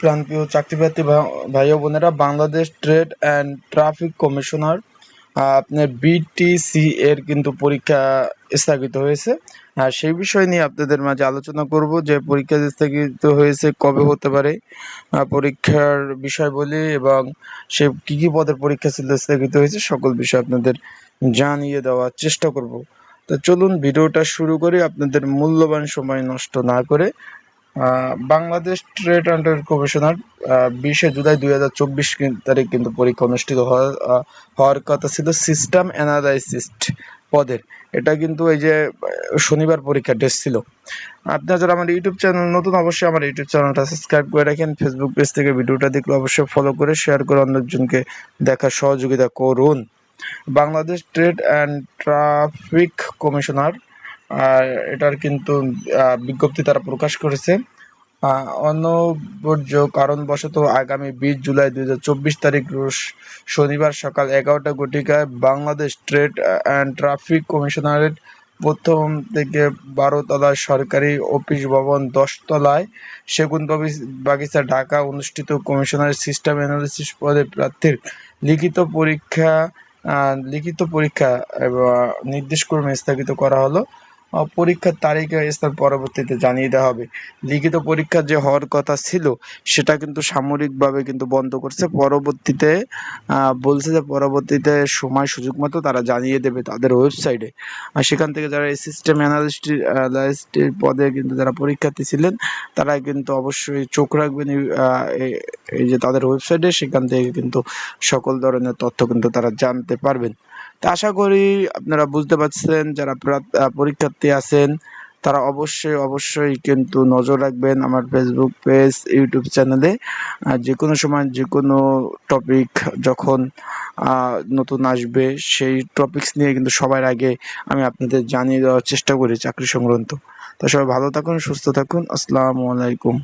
প্রাণপ্রিয় চাকরিপ্রার্থী ভাই বোনেরা, Bangladesh trade and traffic commissioner, আপনার বিটিসি এর কিন্তু পরীক্ষা স্থগিত হয়েছে। আর সেই বিষয় নিয়ে আপনাদের মাঝে আলোচনা করব, যে পরীক্ষা স্থগিত হয়েছে কবে হতে পারে পরীক্ষার বিষয় বলি এবং সে কি কি পদের পরীক্ষা ছিল স্থগিত হয়েছে, সকল বিষয় আপনাদের জানিয়ে দেওয়ার চেষ্টা করব। তো চলুন, ভিডিওটা শুরু করি আপনাদের মূল্যবান সময় নষ্ট না করে। বাংলাদেশ ট্রেড অ্যান্ড কমিশনার বিশে জুলাই দুই হাজার চব্বিশ তারিখ কিন্তু পরীক্ষা অনুষ্ঠিত হওয়ার কথা ছিল সিস্টেম অ্যানালাইসিস্ট পদের এটা কিন্তু এই যে শনিবার পরীক্ষা ডেট ছিল। আপনারা যারা আমার ইউটিউব চ্যানেল নতুন, অবশ্যই আমার ইউটিউব চ্যানেলটা সাবস্ক্রাইব করে রাখেন। ফেসবুক পেজ থেকে ভিডিওটা দেখলে অবশ্যই ফলো করে শেয়ার করে অন্যজনকে দেখার সহযোগিতা করুন। Bangladesh trade and traffic commissioner এটার কিন্তু বিজ্ঞপ্তি তারা প্রকাশ করেছে। আহ, অনবর্জ্য কারণবশত আগামী বিশ জুলাই দুই হাজার চব্বিশ তারিখ শনিবার সকাল এগারোটা ঘটিকায় Bangladesh trade and traffic commissionerate প্রথম থেকে বারো তলায় সরকারি অফিস ভবন দশতলায় সেগুন বাগিচ- ঢাকা অনুষ্ঠিত কমিশনার সিস্টেম অ্যানালিসিস পদে প্রার্থীর লিখিত পরীক্ষা লিখিত পরীক্ষা নির্দেশক্রমে স্থগিত করা হলো। পরীক্ষার তারিখ স্থান পরবর্তীতে জানিয়ে দেওয়া হবে। লিখিত পরীক্ষা যে হওয়ার কথা ছিল, সেটা কিন্তু সামরিকভাবে কিন্তু বন্ধ করছে। পরবর্তীতে বলছে যে পরবর্তীতে সময় সুযোগ মতো তারা জানিয়ে দেবে তাদের ওয়েবসাইটে। আর সেখান থেকে যারা সিস্টেম অ্যানালিস্টের পদে কিন্তু যারা পরীক্ষার্থী ছিলেন, তারা কিন্তু অবশ্যই চোখ রাখবেন এই যে তাদের ওয়েবসাইটে, সেখান থেকে কিন্তু সকল ধরনের তথ্য কিন্তু তারা জানতে পারবেন। তা আশা করি আপনারা বুঝতে পারছেন, যারা পরীক্ষার্থী আছেন, তারা অবশ্যই অবশ্যই কিন্তু নজর রাখবেন আমার ফেসবুক পেজ ইউটিউব চ্যানেলে যে কোনো সময় যে কোনো টপিক যখন নতুন আসবে, সেই টপিকস নিয়ে কিন্তু সবার আগে আমি আপনাদের জানিয়ে দেওয়ার চেষ্টা করি চাকরি সংক্রান্ত। তো সবাই ভালো থাকুন, সুস্থ থাকুন। আসসালামু আলাইকুম।